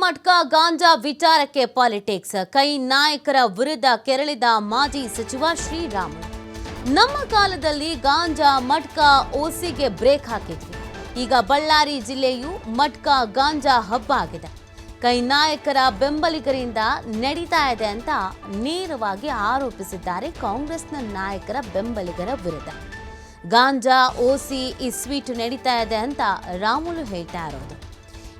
ಮಟ್ಕ ಗಾಂಜಾ ವಿಚಾರಕ್ಕೆ ಪಾಲಿಟಿಕ್ಸ್. ಕೈ ನಾಯಕರ ವಿರುದ್ಧ ಕೆರಳಿದ ಮಾಜಿ ಸಚಿವ ಶ್ರೀರಾಮ ನಮ್ಮ ಕಾಲದಲ್ಲಿ ಗಾಂಜಾ ಮಟ್ಕ ಓಸಿಗೆ ಬ್ರೇಕ್ ಹಾಕಿದ್ವಿ. ಈಗ ಬಳ್ಳಾರಿ ಜಿಲ್ಲೆಯು ಮಟ್ಕ ಗಾಂಜಾ ಹಬ್ಬ ಆಗಿದೆ. ಕೈ ನಾಯಕರ ಬೆಂಬಲಿಗರಿಂದ ನಡೀತಾ ಇದೆ ಅಂತ ನೇರವಾಗಿ ಆರೋಪಿಸಿದ್ದಾರೆ ಕಾಂಗ್ರೆಸ್ನ ನಾಯಕರ ಬೆಂಬಲಿಗರ ವಿರುದ್ಧ. ಗಾಂಜಾ ಓಸಿ ಈ ಸ್ವೀಟ್ ನಡೀತಾ ಇದೆ ಅಂತ ರಾಮುಲು ಹೇಳ್ತಾ ಇರೋದು.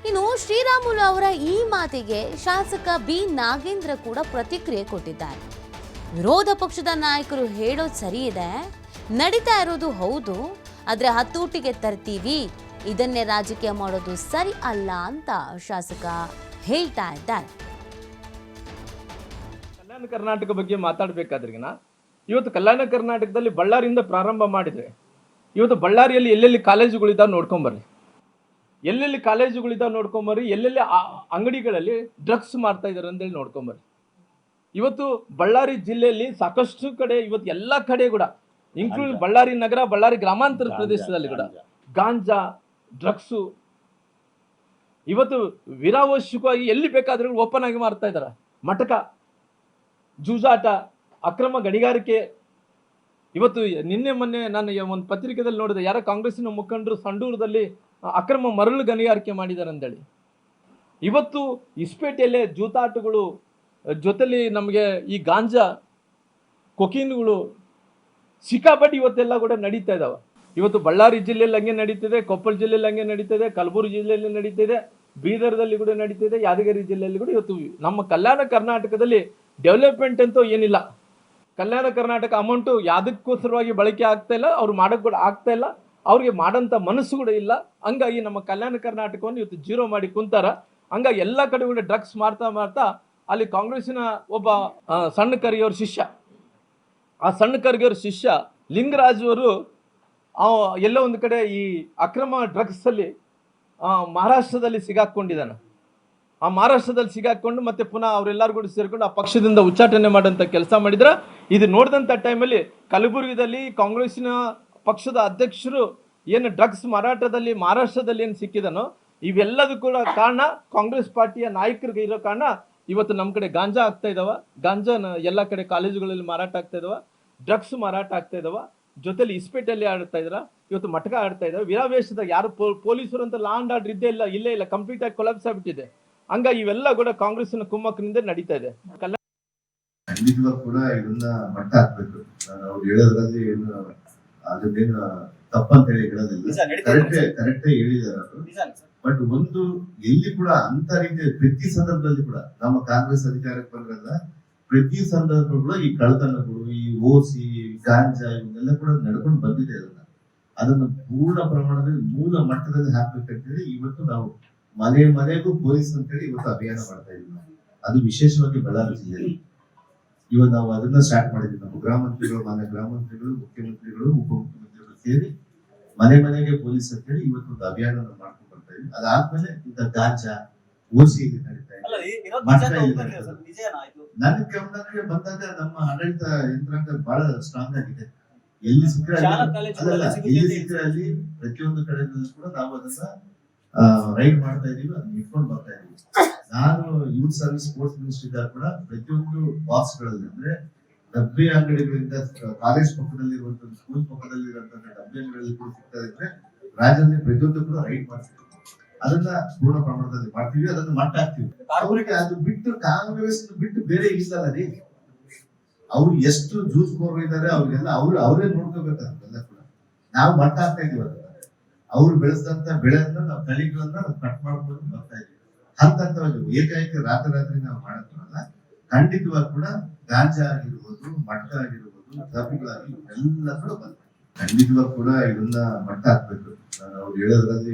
ಇನ್ನು ಶ್ರೀರಾಮುಲು ಅವರ ಈ ಮಾತಿಗೆ ಶಾಸಕ ಬಿ ನಾಗೇಂದ್ರ ಕೂಡ ಪ್ರತಿಕ್ರಿಯೆ ಕೊಟ್ಟಿದ್ದಾರೆ. ವಿರೋಧ ಪಕ್ಷದ ನಾಯಕರು ಹೇಳೋದು ಸರಿ ಇದೆ. ನಡೀತಾ ಇರೋದು ಹೌದು. ಆದರೆ ಹತ್ತೂಟಿಗೆ ತರ್ತೀವಿ. ಇದನ್ನೇ ರಾಜಕೀಯ ಮಾಡೋದು ಸರಿ ಅಲ್ಲ ಅಂತ ಶಾಸಕ ಹೇಳ್ತಾ ಇದ್ದಾರೆ. ಕಲ್ಯಾಣ ಕರ್ನಾಟಕ ಬಗ್ಗೆ ಮಾತಾಡಬೇಕಾದ್ರೆ ಇವತ್ತು ಕಲ್ಯಾಣ ಕರ್ನಾಟಕದಲ್ಲಿ ಬಳ್ಳಾರಿಯಿಂದ ಪ್ರಾರಂಭ ಮಾಡಿದ್ರೆ, ಇವತ್ತು ಬಳ್ಳಾರಿಯಲ್ಲಿ ಎಲ್ಲೆಲ್ಲಿ ಕಾಲೇಜುಗಳಿದ್ದಾವೆ ನೋಡ್ಕೊಂಬರ್ರಿ ಎಲ್ಲೆಲ್ಲಿ ಕಾಲೇಜುಗಳಿದ್ದಾವೆ ನೋಡ್ಕೊಂಬರ್ರಿ ಎಲ್ಲೆಲ್ಲಿ ಅಂಗಡಿಗಳಲ್ಲಿ ಡ್ರಗ್ಸ್ ಮಾಡ್ತಾ ಇದ್ದಾರೆ ಅಂತೇಳಿ ನೋಡ್ಕೊಂಬರ್ರಿ. ಇವತ್ತು ಬಳ್ಳಾರಿ ಜಿಲ್ಲೆಯಲ್ಲಿ ಸಾಕಷ್ಟು ಕಡೆ ಇವತ್ತು ಎಲ್ಲ ಕಡೆ ಕೂಡ ಇನ್ಕ್ಲೂಡ್ ಬಳ್ಳಾರಿ ನಗರ ಬಳ್ಳಾರಿ ಗ್ರಾಮಾಂತರ ಪ್ರದೇಶದಲ್ಲಿ ಕೂಡ ಗಾಂಜಾ. ಡ್ರಗ್ಸು ಇವತ್ತು ವಿರಾವಶ್ಯಕವಾಗಿ ಎಲ್ಲಿ ಬೇಕಾದ್ರೂ ಓಪನ್ ಆಗಿ ಮಾಡ್ತಾ ಇದ್ದಾರೆ ಮಟಕ ಜೂಜಾಟ ಅಕ್ರಮ ಗಣಿಗಾರಿಕೆ ಇವತ್ತು ನಿನ್ನೆ ಮೊನ್ನೆ ನಾನು ಒಂದು ಪತ್ರಿಕೆದಲ್ಲಿ ನೋಡಿದೆ, ಯಾರೋ ಕಾಂಗ್ರೆಸ್ಸಿನ ಮುಖಂಡರು ಸಂಡೂರದಲ್ಲಿ ಅಕ್ರಮ ಮರಳು ಗಣಿಗಾರಿಕೆ ಮಾಡಿದ್ದಾರೆ ಅಂತೇಳಿ ಇವತ್ತು ಇಸ್ಪೇಟೆಯಲ್ಲೇ ಜೂತಾಟಗಳು, ಜೊತೆಲಿ ನಮಗೆ ಈ ಗಾಂಜಾ, ಕೊಕೀನ್ಗಳು ಸಿಕ್ಕಾಪಟ್ಟಿ ಇವತ್ತೆಲ್ಲ ಕೂಡ ನಡೀತಾ ಇದಾವೆ. ಇವತ್ತು ಬಳ್ಳಾರಿ ಜಿಲ್ಲೆಯಲ್ಲಿ ಹಂಗೆ ನಡೀತಿದೆ, ಕೊಪ್ಪಳ ಜಿಲ್ಲೆಯಲ್ಲಿ ಹಂಗೆ ನಡೀತಿದೆ, ಕಲಬುರಗಿ ಜಿಲ್ಲೆಯಲ್ಲಿ ನಡೀತಿದೆ, ಬೀದರ್ದಲ್ಲಿ ಕೂಡ ನಡೀತಿದೆ, ಯಾದಗಿರಿ ಜಿಲ್ಲೆಯಲ್ಲಿ ಕೂಡ ಇವತ್ತು ನಮ್ಮ ಕಲ್ಯಾಣ ಕರ್ನಾಟಕದಲ್ಲಿ ಡೆವಲಪ್ಮೆಂಟ್ ಅಂತೂ ಏನಿಲ್ಲ. ಕಲ್ಯಾಣ ಕರ್ನಾಟಕ ಅಮೌಂಟು ಯಾವುದಕ್ಕೋಸ್ಕರವಾಗಿ ಬಳಕೆ ಆಗ್ತಾ ಇಲ್ಲ, ಅವ್ರು ಮಾಡೋಕ್ಕೆ ಕೂಡ ಆಗ್ತಾ ಇಲ್ಲ. ಅವ್ರಿಗೆ ಮಾಡೋಂಥ ಮನಸ್ಸು ಕೂಡ ಇಲ್ಲ. ಹಂಗಾಗಿ ನಮ್ಮ ಕಲ್ಯಾಣ ಕರ್ನಾಟಕವನ್ನು ಇವತ್ತು ಜೀರೋ ಮಾಡಿ ಕುಂತಾರ. ಹಂಗಾಗಿ ಎಲ್ಲ ಕಡೆ ಕೂಡ ಡ್ರಗ್ಸ್ ಮಾಡ್ತಾ ಮಾಡ್ತಾ ಅಲ್ಲಿ ಕಾಂಗ್ರೆಸ್ಸಿನ ಒಬ್ಬ ಸಣ್ಣ ಕರಿಯವ್ರ ಶಿಷ್ಯ. ಆ ಸಣ್ಣ ಕರಿಗೆಯವ್ರ ಶಿಷ್ಯ ಲಿಂಗರಾಜ್ ಅವರು ಎಲ್ಲ ಒಂದು ಕಡೆ ಈ ಅಕ್ರಮ ಡ್ರಗ್ಸ್ ಅಲ್ಲಿ ಮಹಾರಾಷ್ಟ್ರದಲ್ಲಿ ಸಿಗಾಕೊಂಡಿದ್ದಾನೆ. ಆ ಮಹಾರಾಷ್ಟ್ರದಲ್ಲಿ ಸಿಗಾಕೊಂಡು ಮತ್ತೆ ಪುನಃ ಅವರೆಲ್ಲರೂ ಕೂಡ ಸೇರಿಕೊಂಡು ಆ ಪಕ್ಷದಿಂದ ಉಚ್ಚಾಟನೆ ಮಾಡೋಂಥ ಕೆಲಸ ಮಾಡಿದ್ರ. ಇದು ನೋಡಿದಂಥ ಟೈಮಲ್ಲಿ ಕಲಬುರಗಿದಲ್ಲಿ ಕಾಂಗ್ರೆಸ್ಸಿನ ಪಕ್ಷದ ಅಧ್ಯಕ್ಷರು ಏನು ಡ್ರಗ್ಸ್ ಮಾರಾಟದಲ್ಲಿ, ಮಹಾರಾಷ್ಟ್ರದಲ್ಲಿ ಏನು ಸಿಕ್ಕಿದನೋ ಇವೆಲ್ಲದೂ ಕೂಡ ಕಾರಣ ಕಾಂಗ್ರೆಸ್ ಪಾರ್ಟಿಯ ನಾಯಕರಿಗೆ ಇರೋ ಕಾರಣ ಇವತ್ತು ನಮ್ಮ ಕಡೆ ಗಾಂಜಾ ಆಗ್ತಾ ಇದಾವ. ಗಾಂಜಾನ ಎಲ್ಲ ಕಡೆ ಕಾಲೇಜುಗಳಲ್ಲಿ ಮಾರಾಟ ಆಗ್ತಾ ಇದಾವ. ಡ್ರಗ್ಸ್ ಮಾರಾಟ ಆಗ್ತಾ ಇದಾವ. ಜೊತೆಲಿ ಇಸ್ಪೇಟಲ್ಲಿ ಆಡ್ತಾ ಇದ್ರ. ಇವತ್ತು ಮಟಕ ಆಡ್ತಾ ಇದಾವೆ. ವಿರಾವೇಶದಾಗ ಯಾರು ಪೊಲೀಸರು ಅಂತ ಲಾಂಡ್ ಆರ್ಡರ್ ಇದ್ದೇ ಇಲ್ಲ, ಇಲ್ಲೇ ಇಲ್ಲ. ಕಂಪ್ಲೀಟ್ ಆಗಿ ಕೊಲಾಪ್ಸ್ ಆಗ್ಬಿಟ್ಟಿದೆ. ಹಂಗ ಇವೆಲ್ಲ ಕೂಡ ಕಾಂಗ್ರೆಸ್ನ ಕುಮ್ಮಕ್ಕನಿಂದ ನಡೀತಾ ಇದೆ. ಖಂಡಿತವಾಗ ಕೂಡ ಇದನ್ನ ಮಟ್ಟ ಹಾಕ್ಬೇಕು. ನಾನು ಅವ್ರು ಹೇಳೋದ್ರಲ್ಲಿ ಏನು ಅದನ್ನೇನು ತಪ್ಪಂತ ಹೇಳಿ ಹೇಳೋದಿಲ್ಲ ಕರೆಕ್ಟ್ ಕರೆಕ್ಟ್ ಹೇಳಿದಾರೆ ಅವರು. ಬಟ್ ಒಂದು ಎಲ್ಲಿ ಕೂಡ ಅಂತ ರೀತಿಯ ಪ್ರತಿ ಸಂದರ್ಭದಲ್ಲಿ ಕೂಡ ನಮ್ಮ ಕಾಂಗ್ರೆಸ್ ಅಧಿಕಾರಕ್ಕೆ ಬಂದ್ರಲ್ಲ ಪ್ರತಿ ಸಂದರ್ಭ ಕೂಡ ಈ ಕಳ್ಳತನಗಳು ಈ ಓಸಿ ಗಾಂಜಾ ಇವನ್ನೆಲ್ಲ ಕೂಡ ನಡ್ಕೊಂಡು ಬಂದಿದೆ ಅದನ್ನ. ಅದನ್ನ ಪೂರ್ಣ ಪ್ರಮಾಣದಲ್ಲಿ ಮೂಲ ಮಟ್ಟದಲ್ಲಿ ಹಾಕ್ಬೇಕಂತ ಹೇಳಿ ಇವತ್ತು ನಾವು ಮನೆ ಮನೆಗೂ ಪೊಲೀಸ್ ಅಂತೇಳಿ ಇವತ್ತು ಅಭಿಯಾನ ಮಾಡ್ತಾ ಇದ್ದೀವಿ. ಅದು ವಿಶೇಷವಾಗಿ ಬಳ್ಳಾರಿ ಜಿಲ್ಲೆಯಲ್ಲಿ. ಇವತ್ತು ನಾವು ಅದನ್ನ ಸ್ಟಾರ್ಟ್ ಮಾಡಿದ್ವಿ. ನಮ್ಮ ಗೃಹ ಮಂತ್ರಿಗಳು ಮಾನ್ಯ ಗೃಹ ಮಂತ್ರಿಗಳು ಮುಖ್ಯಮಂತ್ರಿಗಳು ಉಪಮುಖ್ಯಮಂತ್ರಿಗಳು ಸೇರಿ ಮನೆ ಮನೆಗೆ ಪೊಲೀಸ್ ಅಂತ ಹೇಳಿ ಇವತ್ತು ಒಂದು ಅಭಿಯಾನ ಮಾಡ್ಕೊಂಡು ಬರ್ತಾ ಇದ್ವಿ. ಅದಾದ್ಮೇಲೆ ಇಂತ ಗಾಂಜಾ ಓಸಿ ನಡೀತಾ ಇದೆ? ನನ್ನ ಗಮನಕ್ಕೆ ಬಂದಾಗ ನಮ್ಮ ಆಡಳಿತ ಯಂತ್ರಾಂಗ ಬಹಳ ಸ್ಟ್ರಾಂಗ್ ಆಗಿದೆ. ಎಲ್ಲಿ ಸಿಕ್ಕರೆ ಸಿಗುತ್ತೆ ಎಲ್ಲಿ ಅಂತ ಸಿಕ್ಕರೆ ಅಲ್ಲಿ ಪ್ರತಿಯೊಂದು ಕಡೆ ಕೂಡ ನಾವು ಅದನ್ನ ರೈಡ್ ಮಾಡ್ತಾ ಇದೀವಿ ಅದನ್ನ ಇಟ್ಕೊಂಡು ಬರ್ತಾ ಇದೀವಿ. ನಾನು ಯೂತ್ ಸರ್ವಿಸ್ ಸ್ಪೋರ್ಟ್ಸ್ ಮಿನಿಸ್ಟರ್ ಇದ್ದಾಗ ಕೂಡ ಪ್ರತಿಯೊಂದು ಬಾಕ್ಸ್ಗಳಲ್ಲಿ ಅಂದ್ರೆ ಡಬ್ಬಿ ಅಂಗಡಿಗಳಿಂದ ಕಾಲೇಜ್ ಪಕ್ಕದಲ್ಲಿ ಇರುವಂತ ಸ್ಕೂಲ್ ಪಕ್ಕದಲ್ಲಿ ಇರುವಂತ ಡಬ್ಬಿ ಅಂಗಡಿಗಳಲ್ಲಿ ಕೂಡ ಸಿಗ್ತಾ ಇದ್ರೆ ರಾಜ್ಯದಲ್ಲಿ ಪ್ರತಿಯೊಂದು ಕೂಡ ರೈಟ್ ಮಾಡ್ತೀವಿ ಅದನ್ನ ಪೂರ್ಣ ಪ್ರಮಾಣದಲ್ಲಿ ಮಾಡ್ತೀವಿ, ಅದನ್ನ ಮಟ್ಟ ಹಾಕ್ತೀವಿ. ಅದು ಬಿಟ್ಟು ಕಾಂಗ್ರೆಸ್ ಬಿಟ್ಟು ಬೇರೆ ಇಲ್ಲಲ್ಲ ರೀ. ಅವ್ರು ಎಷ್ಟು ಜ್ಯೂಸ್ ಕೋರ್ ಇದ್ದಾರೆ ಅವ್ರಿಗೆಲ್ಲ ಅವ್ರು ಅವರೇ ನೋಡ್ಕೋಬೇಕಲ್ಲ ಕೂಡ. ನಾವು ಮಟ್ಟ ಹಾಕ್ತಾ ಇದೀವಿ ಅದನ್ನ. ಅವ್ರು ಬೆಳೆಸಿದಂತ ಬೆಳೆಯನ್ನ ನಾವು ತಳಿಗಳನ್ನ ಕಟ್ ಮಾಡ್ಕೊಂಡು ಬರ್ತಾ ಇದೀವಿ ಹಂತ ಹಂತವಾಗಿ ಏಕಾಏಕ ರಾತ್ರಿ ರಾತ್ರಿ ನಾವು ಮಾಡಲ್ಲ ಖಂಡಿತವಾಗಿ ಕೂಡ ಗಾಂಜಾ ಆಗಿರ್ಬೋದು ಮಟ್ಟ ಆಗಿರ್ಬೋದು ಎಲ್ಲ ಕೂಡ ಬಂದ ಖಂಡಿತವಾಗಿ ಕೂಡ ಇದನ್ನ ಮಟ್ಟ ಹಾಕ್ಬೇಕು ಅವ್ರು ಹೇಳೋದ್ರಲ್ಲಿ